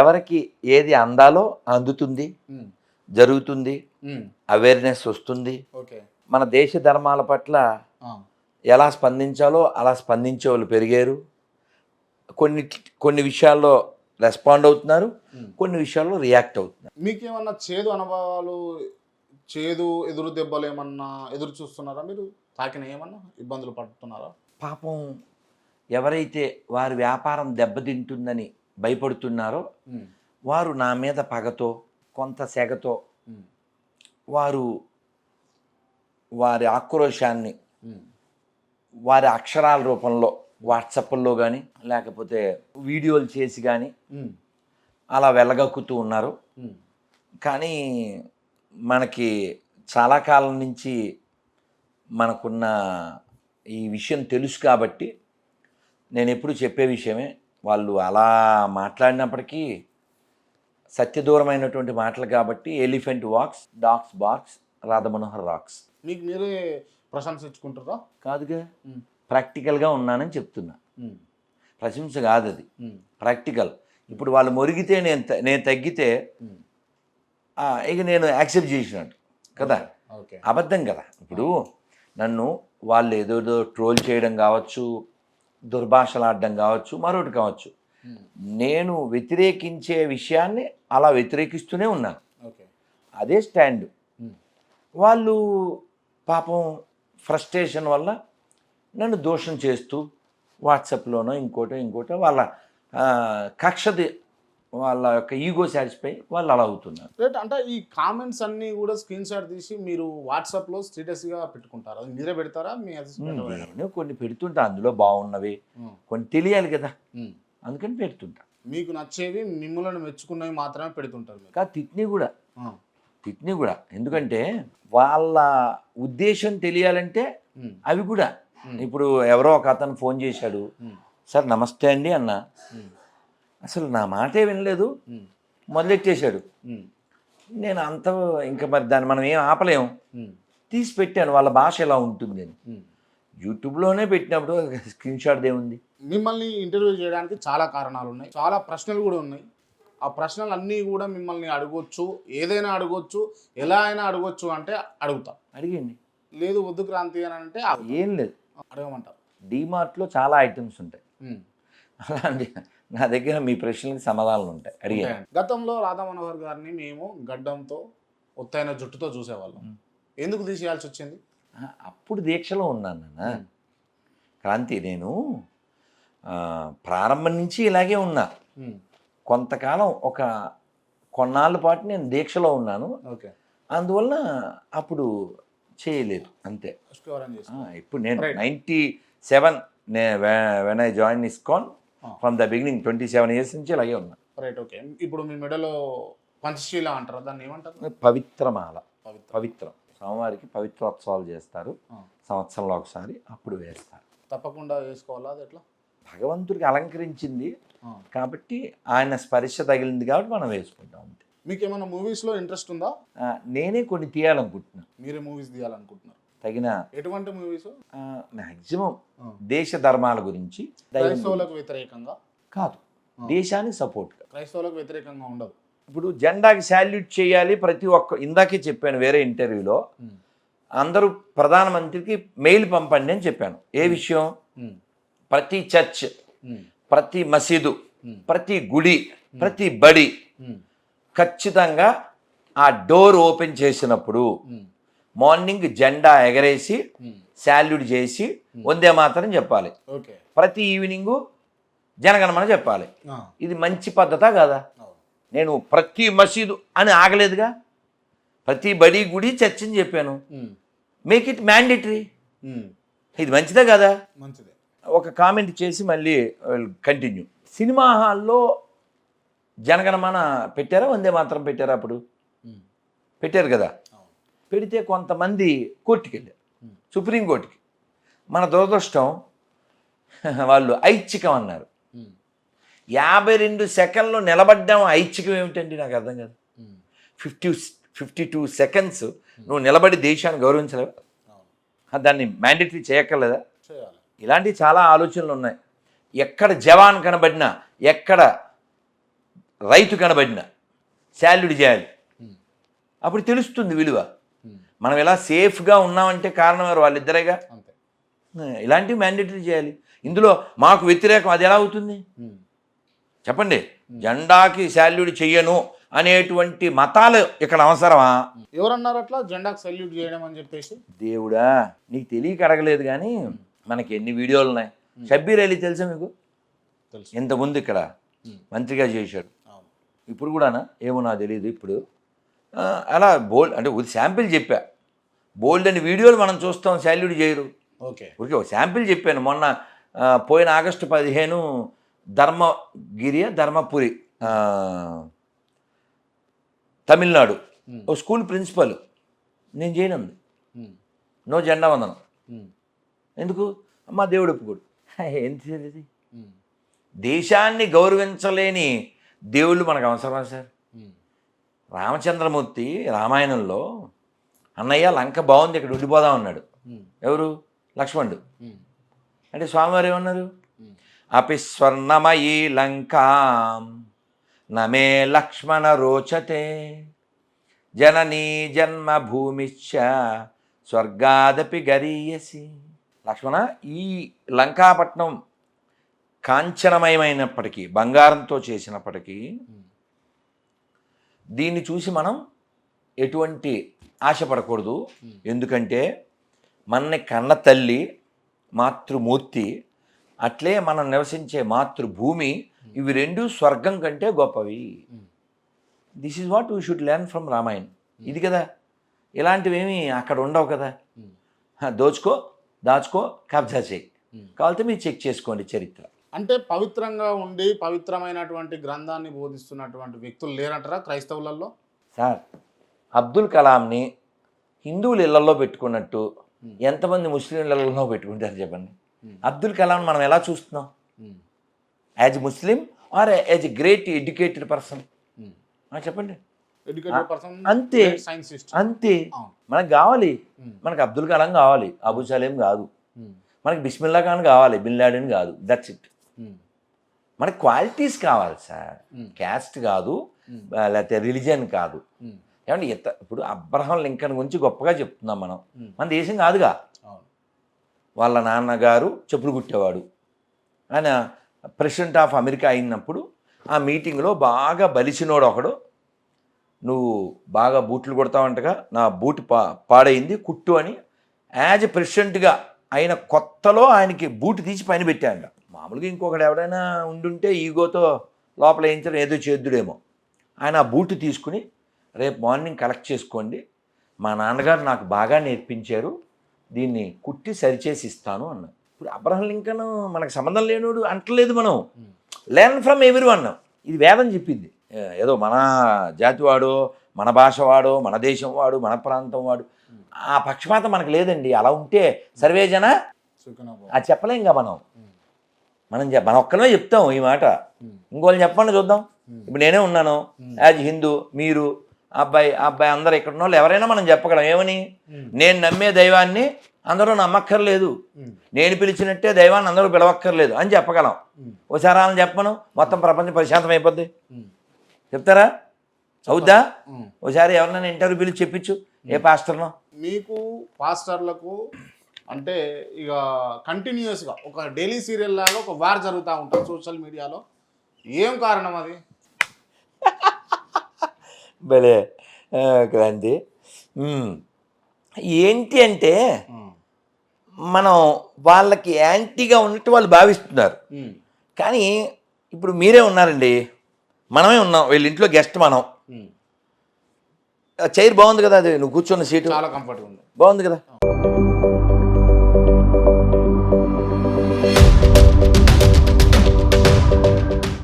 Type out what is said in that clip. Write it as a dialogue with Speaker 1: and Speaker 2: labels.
Speaker 1: ఎవరికి ఏది అందాలో అందుతుంది జరుగుతుంది అవేర్నెస్ వస్తుంది.
Speaker 2: ఓకే.
Speaker 1: మన దేశ ధర్మాల పట్ల ఎలా స్పందించాలో అలా స్పందించే వాళ్ళు పెరిగారు. కొన్ని కొన్ని విషయాల్లో రెస్పాండ్ అవుతున్నారు. కొన్ని విషయాల్లో రియాక్ట్ అవుతున్నారు.
Speaker 2: మీకేమన్నా చేదు అనుభవాలు చేదు ఎదురు దెబ్బలు ఏమన్నా ఎదురు చూస్తున్నారా మీరు? తాకిన ఏమన్నా? ఇబ్బందులు పడుతున్నారా?
Speaker 1: పాపం ఎవరైతే వారి వ్యాపారం దెబ్బతింటుందని భయపడుతున్నారో వారు నా మీద పగతో కొంత సెగతో వారు వారి ఆక్రోశాన్ని వారి అక్షరాల రూపంలో వాట్సాప్లో కానీ లేకపోతే వీడియోలు చేసి కానీ అలా వెళ్ళగక్కుతూ ఉన్నారు. కానీ మనకి చాలా కాలం నుంచి మనకున్న ఈ విషయం తెలుసు కాబట్టి నేను ఎప్పుడు చెప్పే విషయమే వాళ్ళు అలా మాట్లాడినప్పటికీ సత్యదూరమైనటువంటి మాటలు కాబట్టి elephant walks dogs barks Radhamanohar rocks.
Speaker 2: మీకు మీరే ప్రశంసించుకుంటారా
Speaker 1: కాదుగా. ప్రాక్టికల్గా ఉన్నానని చెప్తున్నా. ప్రశంస కాదు అది ప్రాక్టికల్. ఇప్పుడు వాళ్ళు మొరిగితే నేను నేను తగ్గితే ఇక నేను యాక్సెప్ట్ చేసినట్టు కదా?
Speaker 2: ఓకే.
Speaker 1: అబద్ధం కదా? ఇప్పుడు నన్ను వాళ్ళు ఏదోదో ట్రోల్ చేయడం కావచ్చు దుర్భాషలాడడం కావచ్చు మరొకటి కావచ్చు.
Speaker 2: ఉమ్,
Speaker 1: నేను వ్యతిరేకించే విషయాన్ని అలా వ్యతిరేకిస్తూనే ఉన్నాను.
Speaker 2: ఓకే.
Speaker 1: అదే స్టాండ్.
Speaker 2: ఉమ్,
Speaker 1: వాళ్ళు పాపం ఫ్రస్ట్రేషన్ వల్ల నన్ను దోషం చేస్తూ వాట్సాప్లోనో ఇంకోటో ఇంకోటో వాళ్ళ కక్షది వాళ్ళ యొక్క ఈగో సాటిస్ఫై వాళ్ళు అలా అవుతున్నారు.
Speaker 2: రైట్ అంటే ఈ కామెంట్స్ అన్ని కూడా స్క్రీన్ షాట్ తీసి మీరు వాట్సాప్లో స్టేటస్గా పెట్టుకుంటారా? అది మీరే పెడతారా? మీ?
Speaker 1: నేను కొన్ని పెడుతుంటా అందులో బాగున్నవి. కొన్ని తెలియాలి కదా. అందుకని పెడుతుంటా.
Speaker 2: మీకు నచ్చేవి మిమ్మల్ని మెచ్చుకున్నవి మాత్రమే పెడుతుంటారు
Speaker 1: ఇంకా తిట్ని కూడా. తిట్ని కూడా. ఎందుకంటే వాళ్ళ ఉద్దేశం తెలియాలంటే అవి కూడా. ఇప్పుడు ఎవరో ఒక అతను ఫోన్ చేశాడు. సార్ నమస్తే అండి అన్న. అసలు నా మాటే వినలేదు. మొదలెట్టేశాడు. నేను అంత ఇంకా మరి దాన్ని మనం ఏం ఆపలేం
Speaker 2: ఉమ్,
Speaker 1: తీసి పెట్టాను. వాళ్ళ భాష ఎలా ఉంటుంది అని. యూట్యూబ్లోనే పెట్టినప్పుడు స్క్రీన్ షాట్ ఏముంది
Speaker 2: మిమ్మల్ని ఇంటర్వ్యూ చేయడానికి చాలా కారణాలు ఉన్నాయి. చాలా ప్రశ్నలు కూడా ఉన్నాయి. ఆ ప్రశ్నలు అన్నీ కూడా మిమ్మల్ని అడగొచ్చు. ఏదైనా అడగొచ్చు. ఎలా అయినా అడగొచ్చు అంటే అడుగుతా.
Speaker 1: అడిగండి
Speaker 2: లేదు వద్దు క్రాంతి అని అంటే.
Speaker 1: ఏం లేదు.
Speaker 2: అడగమంటారు.
Speaker 1: డీమార్ట్లో చాలా ఐటమ్స్ ఉంటాయి. అలాంటి నా దగ్గర మీ ప్రశ్నలకు సమాధానాలు ఉంటాయి అడిగాను
Speaker 2: ఉంటాయండి. గతంలో రాధా మనోహర్ గారిని మేము గడ్డంతో ఒత్తైన జుట్టుతో చూసేవాళ్ళం. ఎందుకు తీసేయాల్సి వచ్చింది
Speaker 1: అప్పుడు దీక్షలో ఉన్నాను నాన్న. క్రాంతి నేను ప్రారంభం నుంచి ఇలాగే ఉన్నా. కొంతకాలం ఒక కొన్నాళ్ళ పాటు నేను దీక్షలో ఉన్నాను
Speaker 2: ఓకే
Speaker 1: అందువల్ల అప్పుడు చేయలేదు అంతే ఇప్పుడు నేను. Ninety seven when I join ISKCON. From the beginning twenty seven years నుంచి ఇలాగే ఉన్నా.
Speaker 2: రైట్ ఓకే ఇప్పుడు మీ మెడలో పంచశీల అంటారు? దాన్ని ఏమంటారు?
Speaker 1: పవిత్రమాల.
Speaker 2: పవిత్ర.
Speaker 1: స్వామివారికి పవిత్రోత్సవాలు చేస్తారు.
Speaker 2: ఆ.
Speaker 1: సంవత్సరంలో ఒకసారి అప్పుడు వేస్తారు.
Speaker 2: తప్పకుండా వేసుకోవాలా అది ఎట్లా?
Speaker 1: భగవంతుడికి అలంకరించింది.
Speaker 2: ఆ.
Speaker 1: కాబట్టి ఆయన స్పర్శ తగిలింది కాబట్టి మనం వేసుకుంటాం అంతే.
Speaker 2: మీకు ఏమైనా మూవీస్లో ఇంట్రెస్ట్ ఉందా?
Speaker 1: నేనే కొన్ని తీయాలనుకుంటున్నా.
Speaker 2: మీరే మూవీస్ తీయాలనుకుంటున్నారు.
Speaker 1: తగిన
Speaker 2: ఎటువంటి మూవీస్
Speaker 1: మ్యాక్సిమం దేశ ధర్మాల గురించి.
Speaker 2: క్రైస్తవులకు వ్యతిరేకంగా
Speaker 1: కాదు. దేశానికి సపోర్ట్గా
Speaker 2: క్రైస్తవులకు వ్యతిరేకంగా ఉండదు
Speaker 1: ఇప్పుడు జెండాకి శాల్యూట్ చేయాలి ప్రతి ఒక్క ఇందాకే చెప్పాను వేరే ఇంటర్వ్యూలో. అందరూ ప్రధానమంత్రికి మెయిల్ పంపండి అని చెప్పాను ఏ విషయం. ప్రతి చర్చ్. ప్రతి మసీదు. ప్రతి గుడి ప్రతి బడి. ఖచ్చితంగా ఆ డోర్ ఓపెన్ చేసినప్పుడు. మార్నింగ్ జెండా ఎగరేసి
Speaker 2: ఉమ్.
Speaker 1: శాల్యూట్ చేసి వందే మాత్రం చెప్పాలి
Speaker 2: ఓకే
Speaker 1: ప్రతి ఈవినింగు జనగణమన చెప్పాలి. ఇది మంచి పద్ధతా కాదా. నేను ప్రతి మసీదు అని ఆగలేదుగా ప్రతి బడి గుడి చర్చని చెప్పాను. Make it mandatory. ఇది మంచిదే కదా
Speaker 2: మంచిదే
Speaker 1: ఒక కామెంట్ చేసి మళ్ళీ కంటిన్యూ సినిమా హాల్లో జనగణమన పెట్టారా వందే మాత్రం పెట్టారా అప్పుడు
Speaker 2: ఉమ్.
Speaker 1: పెట్టారు కదా. పెడితే కొంతమంది కోర్టుకి వెళ్ళారు. సుప్రీంకోర్టుకి. మన దురదృష్టం వాళ్ళు ఐచ్ఛికం అన్నారు. యాభై రెండు సెకండ్లు నిలబడ్డాం ఐచ్ఛికం ఏమిటండి నాకు అర్థం కాదు. ఫిఫ్టీ ఫిఫ్టీ టూ సెకండ్స్ నువ్వు నిలబడి దేశాన్ని గౌరవించలేవు? దాన్ని మ్యాండేటరీ చేయక్కర్లేదా?
Speaker 2: చేయాలి.
Speaker 1: ఇలాంటి చాలా ఆలోచనలు ఉన్నాయి. ఎక్కడ జవాన్ కనబడినా ఎక్కడ రైతు కనబడిన శాల్యుడ్ చేయాలి. అప్పుడు తెలుస్తుంది విలువ. మనం ఎలా సేఫ్గా ఉన్నామంటే కారణం ఎవరు? వాళ్ళిద్దరేగా? ఇలాంటివి మ్యాండేటరీ చేయాలి. ఇందులో మాకు వ్యతిరేకం అది ఎలా అవుతుంది. చెప్పండి. జెండాకి శాల్యుడ్ చెయ్యను అనేటువంటి మతాలు ఇక్కడ అవసరమా?
Speaker 2: ఎవరన్నారు అట్లా? జెండాకు సల్యూట్ చేయడం అని చెప్పేసి?
Speaker 1: దేవుడా నీకు తెలియక అడగలేదు కానీ మనకి ఎన్ని వీడియోలు ఉన్నాయి? షబ్బీర్ అలీ తెలుసా మీకు?
Speaker 2: తెలుసు.
Speaker 1: ఇంతకుముందు ఇక్కడ. మంత్రిగా చేశాడు. ఇప్పుడు కూడానా? ఏమో నాకు తెలియదు ఇప్పుడు. అలా బోల్డ్ అంటే ఒక శాంపిల్ చెప్పా. బోల్డ్ అని వీడియోలు మనం చూస్తాం శాల్యూడ్ చేయరు
Speaker 2: ఓకే
Speaker 1: ఓకే ఒక శాంపిల్ చెప్పాను మొన్న పోయిన ఆగస్టు పదిహేను ధర్మగిరి ధర్మపురి తమిళనాడు. ఓ స్కూల్ ప్రిన్సిపల్ నేను చేయనంది. నో జెండా వందనం. ఎందుకు మా దేవుడు ఒప్పుకోడు ఏంటి సార్ ఇది
Speaker 2: ఉమ్.
Speaker 1: దేశాన్ని గౌరవించలేని దేవుళ్ళు మనకు అవసరమా సార్. రామచంద్రమూర్తి రామాయణంలో అన్నయ్య లంక బాగుంది ఇక్కడ ఉండిపోదాం అన్నాడు. ఎవరు లక్ష్మణుడు. అంటే స్వామివారు ఏమన్నారు. అపి స్వర్ణమయీ లంకాం నమే లక్ష్మణ రోచతే జననీ జన్మభూమిశ్చ స్వర్గాదపి గరీయసి లక్ష్మణ ఈ లంకాపట్నం కాంచనమయమైనప్పటికీ బంగారంతో చేసినప్పటికీ. దీన్ని చూసి మనం ఎటువంటి ఆశపడకూడదు. ఎందుకంటే మనని కన్న తల్లి మాతృమూర్తి అట్లే మనం నివసించే మాతృభూమి ఇవి రెండు స్వర్గం కంటే గొప్పవి. This is what we should learn from Ramayan ఇది కదా. ఇలాంటివి ఏమీ అక్కడ ఉండవు కదా. దోచుకో దాచుకో కబ్జా చేయి. కావాలంటే మీరు చెక్ చేసుకోండి చరిత్ర.
Speaker 2: అంటే పవిత్రంగా ఉండి పవిత్రమైనటువంటి గ్రంథాన్ని బోధిస్తున్నటువంటి వ్యక్తులు లేరంటారా క్రైస్తవులలో?
Speaker 1: సార్ అబ్దుల్ కలాంని హిందువులు ఇళ్ళలో పెట్టుకున్నట్టు ఎంతమంది ముస్లిం ఇళ్ళలో పెట్టుకుంటారు చెప్పండి. అబ్దుల్ కలాం మనం ఎలా చూస్తున్నాం. As Muslim or as great educated person. చెప్పండి
Speaker 2: ఎడ్యుకేటెడ్ పర్సన్
Speaker 1: అంతే. అంతే. మనకు కావాలి. మనకు అబ్దుల్ కలాం కావాలి అబు సలేం కాదు. మనకి బిస్మిల్లా ఖాన్ కావాలి బిన్ లాడెన్ కాదు దట్స్ ఇట్. మనకి క్వాలిటీస్ కావాలి సార్. క్యాస్ట్ కాదు లేకపోతే రిలీజియన్ కాదు. ఏమంటే ఇత ఇప్పుడు అబ్రహం లింకన్ గురించి గొప్పగా చెప్తున్నాం మనం. మన దేశం కాదుగా. వాళ్ళ నాన్నగారు చెప్పులు కుట్టేవాడు. ఆయన ప్రెసిడెంట్ ఆఫ్ అమెరికా అయినప్పుడు ఆ మీటింగ్లో బాగా బలిసినోడు ఒకడు. నువ్వు బాగా బూట్లు కొడతావంటగా నా బూట్ పా పాడైంది కుట్టు అని యాజ్ ప్రెసిడెంట్గా అయిన కొత్తలో ఆయనకి బూట్ తీసి పైన పెట్టాడంట. మామూలుగా ఇంకొకడు ఎవడైనా ఉండుంటే ఈగోతో లోపల వేయించడం ఏదో చేద్దుడేమో. ఆయన ఆ బూట్ తీసుకుని రేపు మార్నింగ్ కలెక్ట్ చేసుకోండి. మా నాన్నగారు నాకు బాగా నేర్పించారు. దీన్ని కుట్టి సరిచేసి ఇస్తాను అన్న ఇప్పుడు అబ్రహం లింకన్ మనకు సంబంధం లేనోడు అంటలేదు మనం. లెర్న్ ఫ్రమ్ ఎవ్రీ వన్ ఇది వేదం చెప్పింది. ఏదో మన జాతి వాడు మన భాష వాడు మన దేశం వాడు మన ప్రాంతం వాడు ఆ పక్షపాతం మనకు లేదండి. అలా ఉంటే సర్వే జన. అది మనం.
Speaker 2: ఉమ్.
Speaker 1: మనం చె- మనం ఒక్కనే చెప్తాం ఈ మాట. ఇంకోళ్ళు చెప్పండి చూద్దాం. ఇప్పుడు నేనే ఉన్నాను. యాజ్ హిందూ మీరు అబ్బాయి అబ్బాయి అందరు ఇక్కడ ఉన్న వాళ్ళు ఎవరైనా మనం చెప్పగలం. ఏమని. నేను నమ్మే దైవాన్ని అందరూ నమ్మక్కర్లేదు. నేను పిలిచినట్టే దైవాన్ని అందరూ పిలవక్కర్లేదు అని చెప్పగలం. ఒకసారి చెప్పను మొత్తం ప్రపంచం ప్రశాంతం అయిపోద్ది. చెప్తారా? అవుద్దా. ఒకసారి ఎవరినైనా ఇంటర్వ్యూ పిలిచి చెప్పించు. ఏ పాస్టర్నో?
Speaker 2: మీకు పాస్టర్లకు అంటే ఇక కంటిన్యూస్గా ఒక డైలీ సీరియల్ లాగా ఒక వార్ జరుగుతూ ఉంటుంది సోషల్ మీడియాలో. ఏం కారణం అది?
Speaker 1: భలే క్రాంతి. ఏంటి అంటే. మనం వాళ్ళకి యాంటీగా ఉన్నట్టు వాళ్ళు భావిస్తున్నారు. కానీ ఇప్పుడు మీరే ఉన్నారండి. మనమే ఉన్నాం. వీళ్ళ ఇంట్లో గెస్ట్ మనం. చైర్ బాగుంది కదా అది. నువ్వు కూర్చున్న సీటు.
Speaker 2: చాలా కంఫర్ట్గా ఉంది.
Speaker 1: బాగుంది కదా?